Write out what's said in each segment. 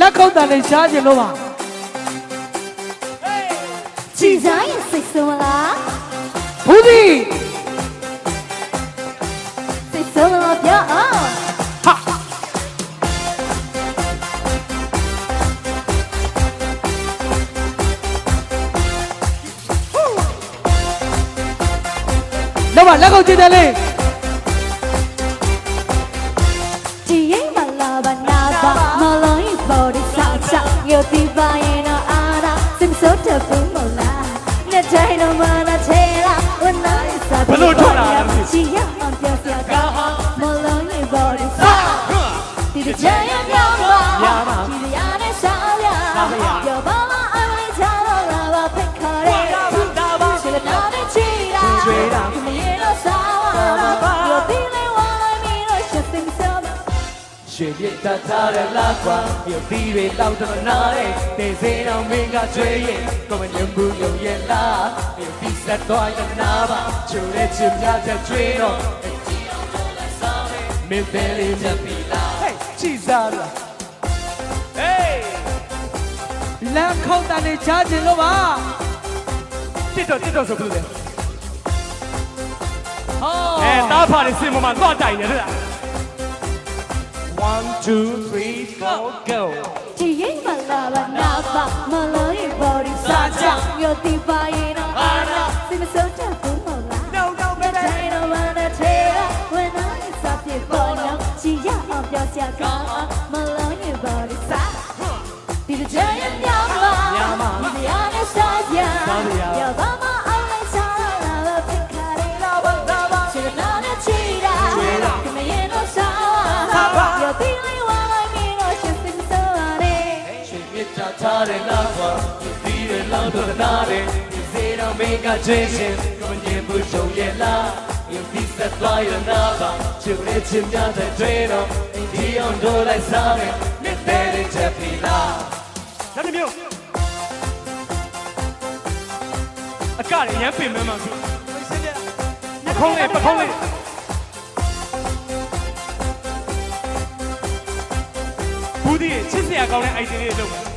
လက်ခုပ်တန်လေးရှားခြင်းလို့ပါကြည်စားရင်စိတ်ဆိုးမလားဘူးဒီစိတ်ဆိုးလို့ပြောအောင်ဟာတော့ပါလက်ခုပ်ကြည့်တယ်လေး က်ချော ရွှေပြစ်တတ်ထားတဲ့လာကွာမြတ်ပြီးတွေတောက်တမနာတဲ့တင်စင်းအောင်မင်းကကျွေးရင်ကိုမညံဘူးညုံရဲ့လားမြတ်ပြီးဆက်သွားရနာပါချိုတဲ့ချင်များတဲ့ကျွေးတော့မင်းတယ်လေးမြတ်ပြီးလားဟေးချီစားလားဟေးလက်ခုပ်တန်လေးရှားခြင်းလို့ပါတစ်တော့တစ်တော့ဆိုဘူးလေဟောအဲတားဖာလေးစင်မမှာသွားတိုင်နေတယ်လား 1 2 3 go go ကြည်ရင်မလာပါနာပါမလို့ရင် body စားချရုပ်ဒီပါရင်တော့အာနာစိတ်မစိုး မြစ်တာထားတဲ့လာကွာဒီရလောက်တော့နားတယ်ဒီစေတော့မင်းကချွေးရှင်ကိုညင်ဘူးရှုံရဲ့လားယပိစက်သွားရနာပါချူလေးချင်များတဲ့တွေတော့ဒီအောင်တို့လိုက်စားမယ်မြစ်တဲ့လေးချက်ပြီလားနောက်တစ်မျိုးအကရရမ်းပင်မမှပြီပခုံးလေးပခုံးလေးဘူးဒီချစ်စရာကောင်းတဲ့ idea လေးလုပ်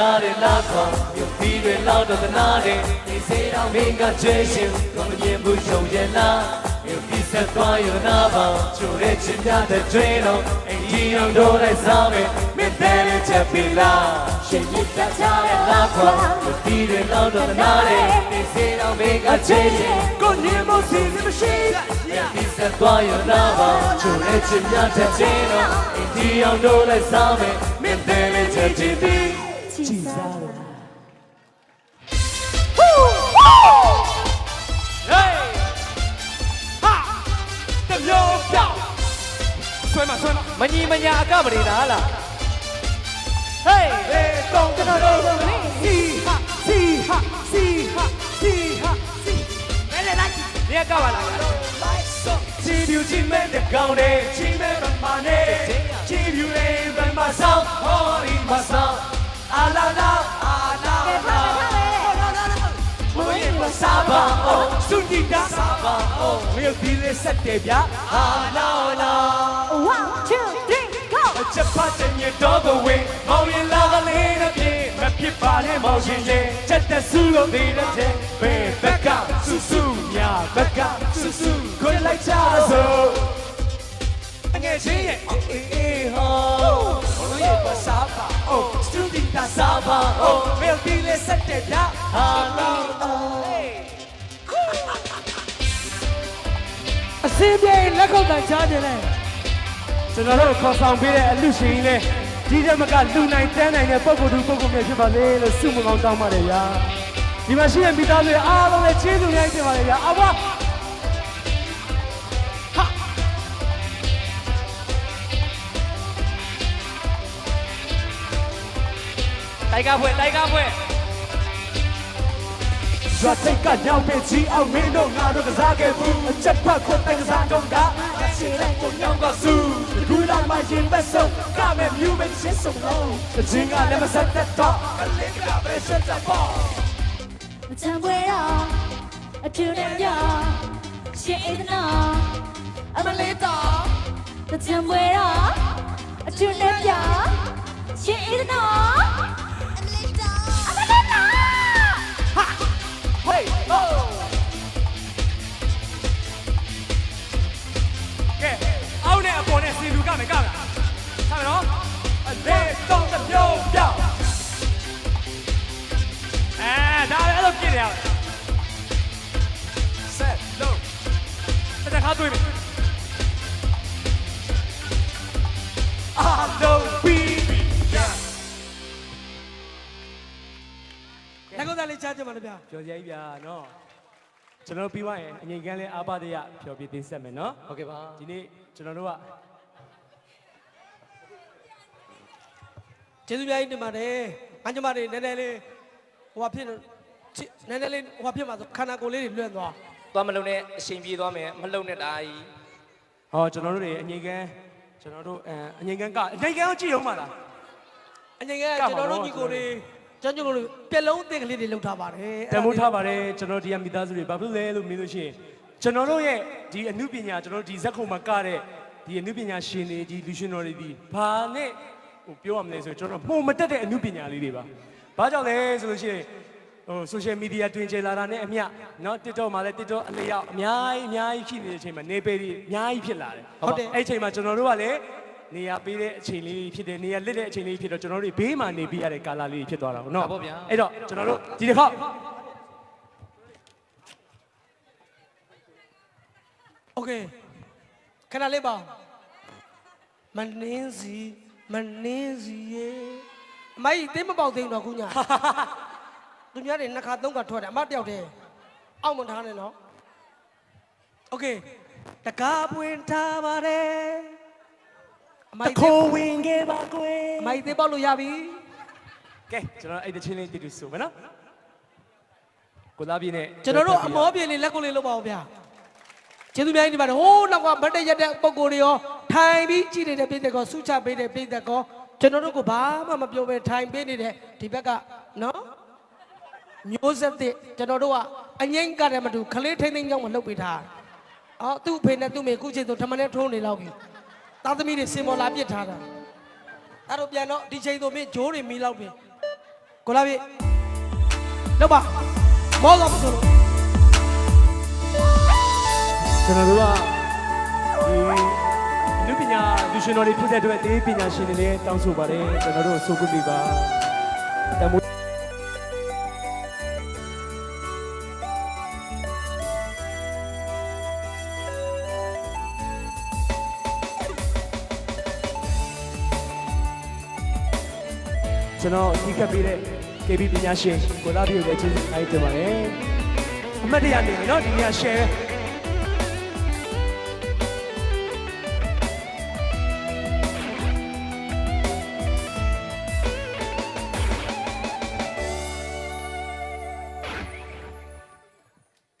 ထားတဲ့လာခေါ်မြတ်ပြီးတွေလောက်တော့သနာတယ်ဒီစေတော်မင်းကကျွေးရှင်ကိုမမြင်ဘူးရှုံရဲ့လားမြတ်ပြီးဆက်သွားရနာပါချိုတဲ့ချင်များတဲ့ကျွေးတော့အင်ကြီးအောင်တို့လိုက်စားမယ်မင်းတဲ့လေးချက်ပြီလားရွှေမြစ်တာထားတဲ့လာခေါ်မြတ်ပြီးတွေလောက်တော့သနာတယ်ဒီစေတော်မင်းကကျွေးရှင်ကိုညင်မို့စီမရှိမြတ်ပြီးဆက်သွားရနာပါချိုတဲ့ချင်များတဲ့ကျွေးတော့အင်ကြီးအောင်တို့လိုက်စားမယ်မင်းတဲ့လေး ချက်ပြီကြည်စားတယ်ဟေးဟာတမျိုးပြောက်ဆွဲမဆွဲမမညီမညာအကမနေတာလားဟေးဟေးတောင်းကျွန်တော်တို့စီဟာစီဟာစီဟာစီဟာစီလဲလဲလိုက်ဒီကပါလားချီပြူချီမဲတဲ့ကောင်းတဲ့ချီမဲမမနဲ့ချီပြူလေးဘယ်မှာဆောင်းဟောဒီမှာဆောင်း အာလာလာအာလာလာဘိုးရဲ့မစားပါအောင်စွန်တီတာစားပါအောင်မြေဒီလေးဆက်တယ်ဗျာအာလာလာ one two three go အချက်ဖတ်တဲ့ညတော့ကိုဝင်မောင်ရင်လာကလေးနဲ့ပြေမဖြစ်ပါနဲ့မောင်ရှင်ချင်းချက်တဲ့ဆူလို့နေတဲ့တဲ့ဘယ်ဘက်ကဆူဆူညာဘက်ကဆူဆူခွေလိုက်ချစို့ငယ်ချင်းရဲ့အေးအေးဟော ဘလို့ရဲ့ပါစားပါအိုစတူဒီတာစားပါအိုမေလ်ဒီလေးဆက်တဲ့ညဟာလာအိုအစင်းပြေလက်ခုပ်တန်ရှားခြင်းလဲကျွန်တော်တို့ခေါ်ဆောင်ပေးတဲ့အလူရှင်ကြီးလေးဒီတက်မကလူနိုင်တန်းနိုင်တဲ့ပုံကိုယ်သူပုံကိုယ်မြတ်ဖြစ်ပါလေလို့ဆုမကောင်းတောင်းပါတယ်ဗျာဒီမှာရှိတဲ့မိသားစုတွေအားလုံးလည်းကျေးဇူးများတင်ပါတယ်ဗျာအဘွား တိုက်ကဖွဲတိုက်ကဖွဲဇာတိတ်ကညောင်ပင်ကြီးအောင်မင်းတို့ငါတို့ကစားခဲ့ဘူးအချက်ဖတ်ခွတ်တိုက်ကစားတော့ကချီလိုက်ကိုညောင်ကဆူဒီကူလာမရရင်ဘက်ဆုံးကမဲ့မြူမဲ့ချစ်ဆုံးလုံးတခြင်းကလည်းမဆက်သက်တော့အလင်းကပဲဆက်သက်ပေါ့မချမ်းပွဲတော့အထူးနဲ့ပြောရှင်းဧဒနာအမလေးတော့မချမ်းပွဲတော့အထူးနဲ့ပြောရှင်းဧဒနာ ဟေးဟိုကဲအောင်းနဲ့အပေါ်နဲ့စီလူကမယ်ကမလားကမယ်နော်အလေးတော့တစ်ပြုံးပြောင်းအဲဒါလည်းအဲ့လိုပြည့်နေရတယ် ချားကြပါလားဗျာပျော်စရာကြီးဗျာနော်ကျွန်တော်တို့ပြီးသွားရင်အငြိမ်ကန်းလေးအားပါတရပျော်ပြသေးဆက်မယ်နော်ဟုတ်ကဲ့ပါဒီနေ့ကျွန်တော်တို့ကကျေးဇူးများကြီးတင်ပါတယ်အញ្ញမတွေနည်းနည်းလေးဟိုဟာဖြစ်လို့ချစ်နည်းနည်းလေးဟိုဟာဖြစ်မှာဆိုခန္ဓာကိုယ်လေးတွေလွင့်သွားသွားမလုံနဲ့အရှင်ပြေသွားမယ်မလုံနဲ့တာကြီးဟောကျွန်တော်တို့တွေအငြိမ်ကန်းကျွန်တော်တို့အဲအငြိမ်ကန်းကအငြိမ်ကန်းကိုကြည့်အောင်ပါလားအငြိမ်ကကပါကျွန်တော်တို့တော့ညီကိုတွေ ကျွန်တော်တို့ပြက်လုံးအသင်ကလေးတွေလောက်ထားပါတယ် တမိုးထားပါတယ်ကျွန်တော်ဒီကမိသားစုတွေဘာဖြစ်လဲလို့မေးလို့ရှိရင်ကျွန်တော်တို့ရဲ့ဒီအမှုပညာကျွန်တော်တို့ဒီဇက်ခုံမှာကတဲ့ဒီအမှုပညာရှင်တွေဒီလူရှင်တော်တွေဒီဘာနဲ့ဟိုပြောရမလဲဆိုကျွန်တော်ပုံမတက်တဲ့အမှုပညာလေးတွေပါဘာကြောင့်လဲဆိုလို့ရှိရင်ဟို social media တွင်ကျလာတာနဲ့အမျှเนาะ TikTok မှာလည်း TikTok အလျောက်အများကြီးအများကြီးရှိနေတဲ့အချိန်မှာနေပေတွေအများကြီးဖြစ်လာတယ်အဲ့အချိန်မှာကျွန်တော်တို့ကလည်း နေရာပေးတဲ့အချိန်လေးဖြစ်တယ်နေရာလစ်တဲ့အချိန်လေးဖြစ်တော့ကျွန်တော်တို့ဘေးမှာနေပြရတဲ့ကာလလေးဖြစ်သွားတာပေါ့နော်အဲ့တော့ကျွန်တော်တို့ဒီတစ်ခေါက် โอเคခဏလေးပါမနှင်းစီမနှင်းစီရေအမကြီးသိမပေါက်သိမ်းတော့ခုညာသူများတွေနှစ်ခါသုံးခါထွက်တယ်အမတယောက်တည်းအောက်မထားနဲ့နော်โอเคတကားပွင့်ထားပါတယ်အ မတကြီးခိုးဝင်ခဲ့ပါကွယ်အမကြီးသိပေါက်လို့ရပြီကဲကျွန်တော်အဲ့ဒီချင်းလေးတည်တူဆိုမယ်နော်ကိုသားပြင်းနဲ့ကျွန်တော်တို့အမောပြေလေးလက်ကိုလေးလုပ်ပါဦးဗျာကျေးဇူးများကြီးဒီပါတယ်ဟိုးနောက်ကမတ်တရက်တဲ့ပုံကိုယ်တွေရောထိုင်ပြီးကြည့်နေတဲ့ပြည်သက်ကောဆုချပေးတဲ့ပြည်သက်ကောကျွန်တော်တို့ကဘာမှမပြောဘဲထိုင်ပေးနေတဲ့ဒီဘက်ကနော်မျိုးဆက်တဲ့ကျွန်တော်တို့ကအငိမ့်ကတည်းကမတူခလေးထိမ့်သိမ့်ကြောင်းမလုပ်ပေးထားအော်သူ့အဖေနဲ့သူ့မေခုချင်းဆိုထမနဲ့ထိုးနေလောက်ပြီ သားသမီးတွေစင်မော်လာပြစ်ထားတာအဲ့တော့ပြန်တော့ဒီချိန်ဆိုမင်းဂျိုးတွေမီးလောက်ပြီကိုလာပြီလောက်ပါမောတော့မဆိုလို့ကျွန်တော်တို့ကဒီလူပညာလူရှင်တော်တွေဖြစ်တဲ့အတွက်ဒီပညာရှင်တွေလည်းတောင်းဆိုပါတယ်ကျွန်တော်တို့ဆိုကုပြီပါတမိုး ကျွန်တော်ဒီကပ်ပေးတဲ့ KB ပညာရှင်ကိုလာပြီးတော့ကျေးဇူးအားတင်ပါတယ်အမှတ်တရနေပြီเนาะဒီနေ့ share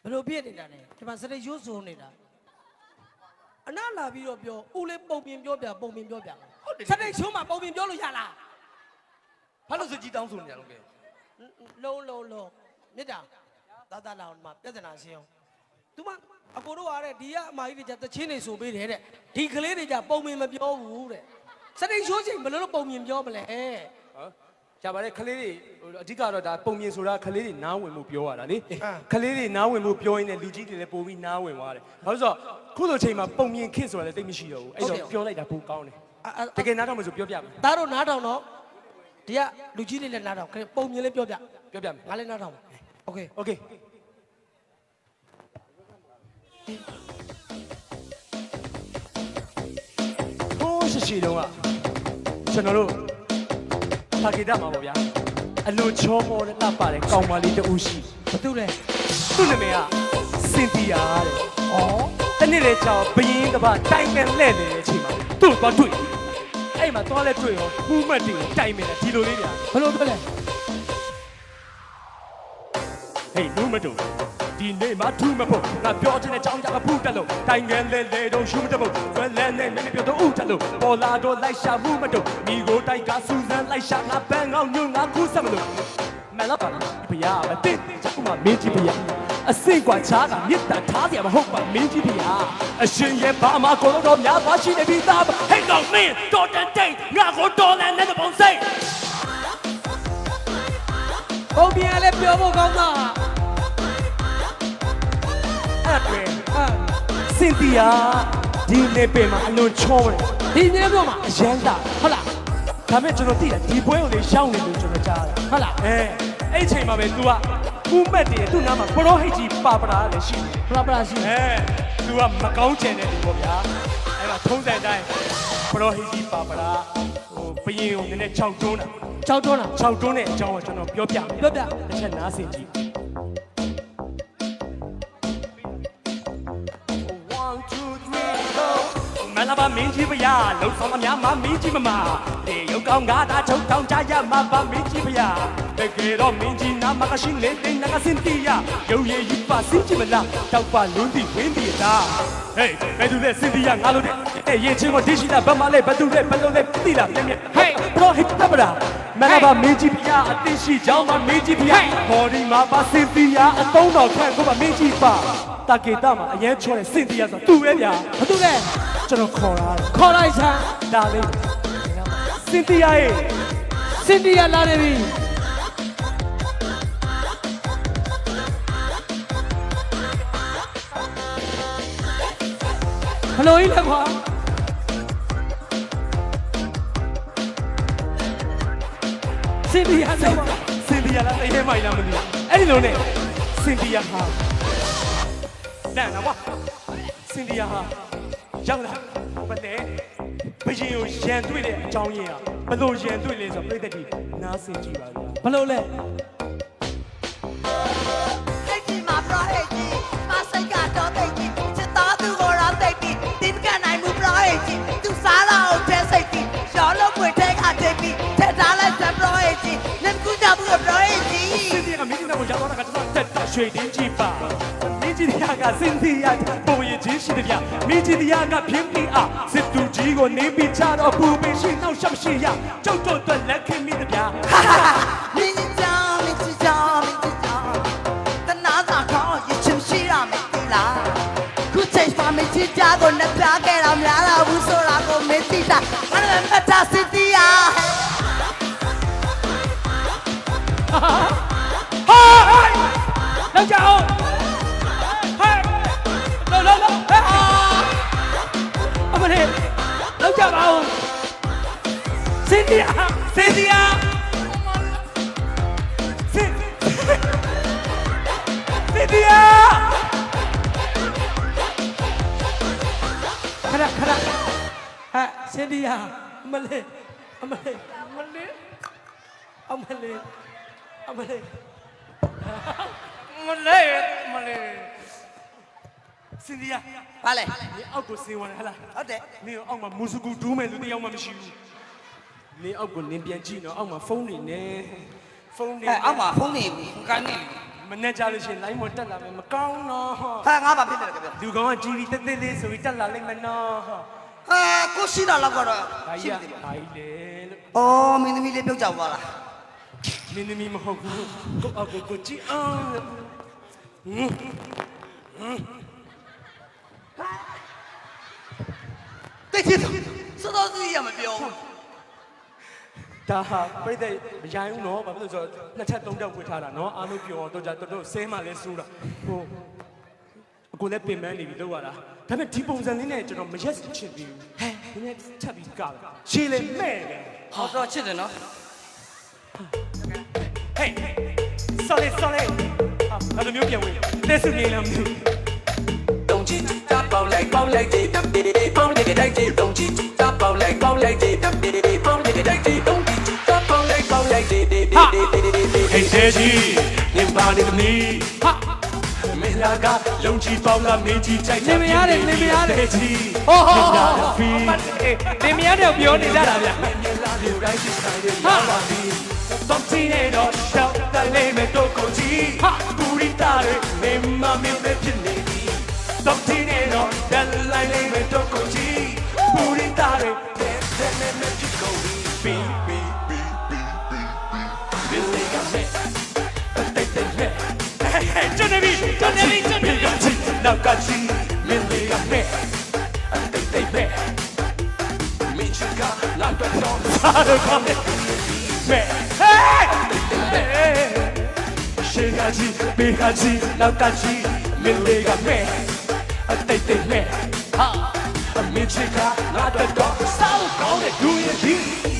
ဘယ်လိုဖြစ်နေတာလဲဒီမှာစရိတ်ရိုးစုံနေတာအနာလာပြီးတော့ပြောဦးလေးပုံပြင်ပြောပြပုံပြင်ပြောပြစရိတ်ချိုးမှာပုံပြင်ပြောလို့ရလား ဘာလို့စကြီးတောင်းဆိုနေရလို့ကဲလုံးလုံးလုံးမေတ္တာသာသနာ့မှာပြဿနာရှင်းအောင်သူမအကိုတို့ကတဲ့ဒီကအမကြီးတွေကြတချင်းနေဆိုပေးတယ်တဲ့ဒီကလေးတွေကြပုံမြင်မပြောဘူးတဲ့စတိတ်ရှိုးချိန်ဘယ်လိုလုပ်ပုံမြင်ပြောမလဲဟမ်ကြပါလေခလေးတွေအဓိကတော့ဒါပုံမြင်ဆိုတာခလေးတွေနားဝင်မှုပြောရတာလေခလေးတွေနားဝင်မှုပြောရင်းနဲ့လူကြီးတွေလည်းပိုပြီးနားဝင်သွားတယ်ဘာလို့ဆိုတော့ခုလိုချိန်မှာပုံမြင်ခင့်ဆိုတာလည်းတိတ်မရှိတော့ဘူးအဲ့တော့ပြောလိုက်တာပိုကောင်းတယ်တကယ်နားထောင်မယ်ဆိုပြောပြမယ်ဒါတို့နားထောင်တော့ ဒီကလူကြီးတွေလည်းနားထောင်ခဏပုံပြင်လေးပြောပြ ပြောပြမယ် ငါလည်းနားထောင်โอเค โอเคဟိုးရှိရှိတုန်းကကျွန်တော်တို့သာကေတမှာပေါ့ဗျာအလိုချောမောတဲ့လှပတဲ့ကောင်မလေးတူရှိ ဘာတူလဲ သူ့နာမည်ကစင်တီယာတဲ့။အော်တနေ့လေကြောင်ဘယင်းကပါတိုင်ပင်လှဲ့နေတဲ့အချိန်မှာသူ့သွားတွေ့။ ဆိုင်မှာသွားလဲတွေ့ရောမူးမှတ်တွေတိုင်မယ်လားဒီလိုလေးဗျာဘယ်လိုတွေ့လဲဟေးမူးမတူဒီနေ့မှထူးမဖို့ငါပြောချင်တဲ့အကြောင်းကြောင့်အဖူးတက်လို့တိုင်ငယ်လဲလဲတော့ရှူမတက်ဖို့ဝဲလဲနဲ့မင်းပြောတော့ဥတက်လို့ပေါ်လာတော့လိုက်ရှာမှုမတူမိကိုတိုက်ကစူးစမ်းလိုက်ရှာငါဘန်ကောက်ညွန့်ငါကူးဆက်မလို့မလောက်ပါလားဘုရားမသိချက်မှမင်းကြည့်ဘုရား အရှင်ရဲ့ဘာမှကိုတော့များသွားရှိနေပြီသားဟဲ့ကောင်မင်းတော်တန်တိတ်ငါကိုတော်လန်တဲ့ပုံစိတ်ပုံပြန်လည်းပြောဖို့ကောင်းတာအဲ့တွင်အာစင်တီယာဒီနေပင်မှာအလွန်ချောတယ်ဒီနေ့ပြောမှာအရန်တာဟုတ်လားဒါမဲ့ကျွန်တော်သိတယ်ဒီပွဲကိုလေရှောင်းနေလို့ကျွန်တော်ကြားတယ်ဟုတ်လားအဲအဲ့အချိန်မှာ ပဲ तू ကကူးမက်တယ်သူ့နားမှာပရောဟိတ်ကြီးပါပရာလည်းရှိတယ်ပလာပလာရှိအဲ तू ကမကောင်းချင်တဲ့လူပေါ့ဗျာအဲ့မှာထုံးစံတိုင်းပရောဟိတ်ကြီးပါပရာဟိုဘယင်ကိုနည်းနည်းခြောက်တွန်းတာကြောက်တွန်းတာခြောက်တွန်းတဲ့အကြောင်းကိုကျွန်တော်ပြောပြမယ်ပြောပြတစ်ချက်နားဆင်ကြည့် မလာပါမင်းကြီးဖရာလှုပ်ဆောင်သမျှမမင်းကြီးမမတေရုပ်ကောင်းကားတာချုပ်တောင်းကြရမှာပါမင်းကြီးဖရာတကယ်တော့မင်းကြီးနာမကရှိလေတင်နာကစင်တီယာရုပ်ရည်ယူပါစင်ကြီးမလားတောက်ပါလွန်းတီဝင်းတီတာဟေးဘယ်သူလဲစင်တီယာငါလို့တဲ့အဲရင်ချင်းကိုဒီရှိတာဘတ်မလဲဘယ်သူလဲဘယ်လိုလဲသိလားမြင်မြင်ဟေးဘရောဟစ်တပရာမလာပါမင်းကြီးဖရာအသိရှိကြောင်းပါမင်းကြီးဖရာဘော်ဒီမှာပါစင်တီယာအတုံးတော်ခန့်ကိုပါမင်းကြီးပါတာကေတာမှာအရင်ချောတဲ့စင်တီယာဆိုသူ့ရဲ့ဗျာဘာတူလဲ ကျွန်တော်ခေါ်တာလေခေါ်လိုက်စမ်းဒါလေးစင်တီယာရဲ့စင်တီယာလာနေပြီဘလို့ကြီးလဲကွာစင်တီယာတော့စင်တီယာလားတရေမိုင်လားမသိဘူးအဲ့ဒီလိုနဲ့စင်တီယာဟာလန့်တော့ကွာစင်တီယာဟာ ရောက်လာဘယ်နဲ့ဘယင်ကိုရန်တွေ့တဲ့အကြောင်းရင်းอ่ะဘယ်လိုရန်တွေ့လဲဆိုတော့ပြည့်တဲ့ဒီနားစင်ကြည့်ပါဗျာဘလို့လဲစိတ်ကြီးမှာပရောဟိတ်ကြီးမစိတ်ကတော့တိတ်ကြီးချစ်တော်သူကိုတော့တိတ်ပြီးဒီမကနိုင်ဘူးပရောဟိတ်ကြီးသူစားလာအောင်တဲစိတ်ပြီးရောလို့ပွေတဲ့ကတိတ်ပြီးထက်ထားလိုက်စပရောဟိတ်ကြီးလက်ကူကြဘူးပရောဟိတ်ကြီးစင်တီယာကမင်းတို့ကိုရောက်တော့ကကျွန်တော်တက်တာရွှေတင်းကြည့်ပါ မင်းကြီးတရားကစင်တီယာပုံရချင်းရှိတယ်ဗျမင်းကြီးတရားကပြင်းပြီးအားစစ်သူကြီးကိုနေပြီးချတော့ပူပင်ရှိနောက်ရှက်မရှိရကျုပ်တို့အတွက်လက်ခင်မိတယ်ဗျမင်းကြီးကြောင်မင်းကြီးကြောင်မင်းကြီးကြောင်တနာသာခေါင်းရချင်ရှိရမယ်ဒီလားခုချိန်မှာမင်းကြီးကြကိုနှစ်ပြားခဲ့တော့များလာဘူးဆိုတာကိုမင်းသိတာအဲ့ဒါမတာစစ်တီးယာဟာဟိုင်းလောက်ကြအောင် စင်တီယာစင်တီယာစစ်စစ်တီယာခဏခဏဟဲ့စင်တီယာအမလေးအမလေးအမလေးအမလေးအမလေးမလဲမလဲစင်ဒီယာဘာလဲနေအောက်ကိုစင်ဝင်ဟလားဟုတ်တယ်နေအောက်မှာမူစကူဒူးမယ်လူတယောက်မှမရှိဘူး နေအောက်ကိုနင်းပြန်ကြည့်နော်အောက်မှာဖုန်းနေနေဖုန်းနေအဲအောက်မှာဖုန်းနေဘူးကိုင်းနေမနဲ့ကြလို့ရှိရင် line မတက်လာမယ်မကောင်းတော့ဟာငါဘာဖြစ်လဲကြပြောလူကောင်ကကြီးပြီးတက်တက်လေးဆိုပြီးတက်လာလိမ့်မယ်နော်ဟာကိုရှိတော့လောက်ကတော့ဘာရှိကြီးနေကတယ်ဘာကြီးလဲလို့အော်မင်းသမီးလေးပြုတ်ကြသွားလားနင်းနေမဟုတ်ဘူးကိုအောက်ကိုကိုကြည့်အောင်လို့တိတ်ချစ်စောစောစီးရမပြောဘူး ဒါဟာပြိတဲ့မရိုင်းဘူးနော်ဘာဖြစ်လို့ဆိုတော့နှစ်ထပ်သုံးထပ်ဝတ်ထားတာနော်အားလုံးပြောအောင်တော့ကြတော်တော်ဆဲမှလဲစိုးတာဟိုအကိုလည်းပင်ပန်းနေပြီလောက်ရတာဒါပေမဲ့ဒီပုံစံလေးနဲ့ကျွန်တော်မရက်ချင်ဘူးဟဲ့ဒီနေ့ချက်ပြီးကလာရှည်လေမဲ့တယ်ဟောတော့ချစ်တယ်နော်ဟေးဆော်လေဆော်လေဟာအဲ့လိုမျိုးပြန်ဝင်တဲစုနေလားမသိဘူး đồng chí ta bao lại bao lại gì đập đi đi bao lại cái đây gì đồng chí ta bao lại bao lại gì đập đi đi đi bao lại cái đây gì đồng chí ta bao lại bao lại gì đi đi đi đi đi đi đi ဟေးတဲကြီးနင်ပါနေသမီးဟာမင်းလာကလုံချီပေါလာမင်းကြီးကြိုက်နေမရတယ်နေမရတယ်တဲကြီးဟောဟောဟောဖီနေမရတဲ့ပြောနေကြတာဗျမင်းလာလူတိုင်းရှိဆိုင်တဲ့လာပါပြီတော့ချင်းနေတော့ရှောက်တယ်လေးမဲ့တော့ကိုကြီးဟာပူရီတာတွေမင်းမမင်းပဲဖြစ်နေပြီတော့ချင်းနေတော့ဒန်လိုက်လေး နောက်ကကြီးမင်းလေးကမဲ့တိတ်တိတ်မဲ့မင်းချကလာတော့စားတော့ကောင်းတယ်မဲ့ဟဲ့ရှေကကြီးဘေကကြီးနောက်ကကြီးမင်းလေးကမဲ့တိတ်တိတ်မဲ့ဟာမင်းချကလာတော့စားတော့ကောင်းတယ်ဒူရဲ့ဒီ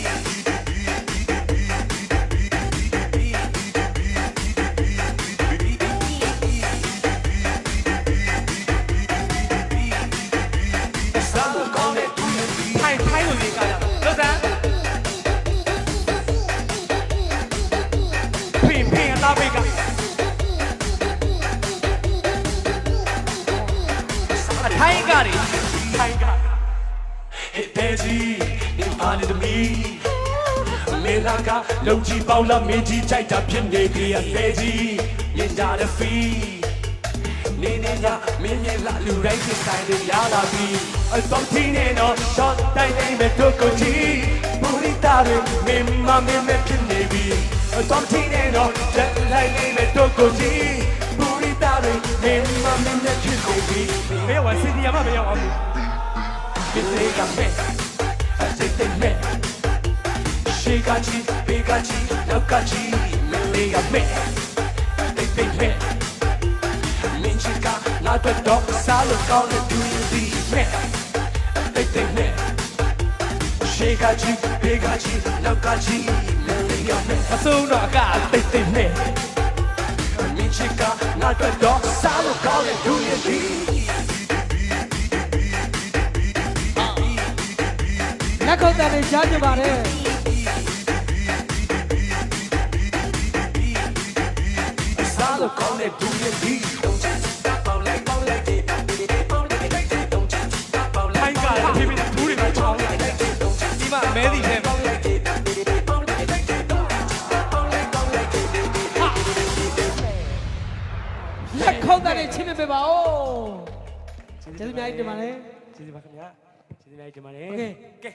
ထိုင်ကတွေထိုင်ကဟဲ့တဲ့ကြီးဒီပါနေသမီးမေလာကလုံကြီးပေါလာမင်းကြီးကြိုက်တာဖြစ်နေပြီအသေးကြီးမြင်ကြတဲ့ဖီးနေနေညမင်းမြင်လာလူတိုင်းစိတ်ဆိုင်တွေရလာပြီအတော့ချင်းနေတော့ shot တိုင်းတိုင်းမဲ့တို့ကိုကြည့်ဘူရီတာတွေမင်းမမင်းမဲ့ဖြစ်နေပြီအတော့ချင်းနေတော့ jet line လေးမဲ့တို့ကိုကြည့်ဘူရီ တာတွေမင်းမမင်းမဲ့ဖြစ်နေပြီဘယ်ဝစီဒီယာမဘယ်ရောက်အောင်ဒီလေးကမဲ့အစိတ်တဲ့မဲ့ရှေကချီဘေကချီနောက်ကချီမင်းလေးကမဲ့တိတ်တိတ်မဲ့မင်းချစ်ကငါတို့တော့စားလို့ကောင်းတဲ့သူဒီမဲ့တိတ်တိတ်နဲ့ရှေကချီဘေကချီနောက်ကချီမင်းလေးကမဲ့အစုံတော့အကတိတ်တိတ်နဲ့မင်း ချစ်ကငါတို့တော့စားလို့ကောင်းတဲ့သူဒီလက်ခုပ်တန်တွေရှားကြပါတယ်စားလို့ကောင်းတဲ့သူဒီတော့ချစ် လက်ခုပ်တန်တွေချင်းပြပေးပါဦးကျေးဇူးအများကြီးတင်ပါတယ် ကျေးဇူးပါခင်ဗျာကျေးဇူးများတင်ပါတယ် โอเค ကဲ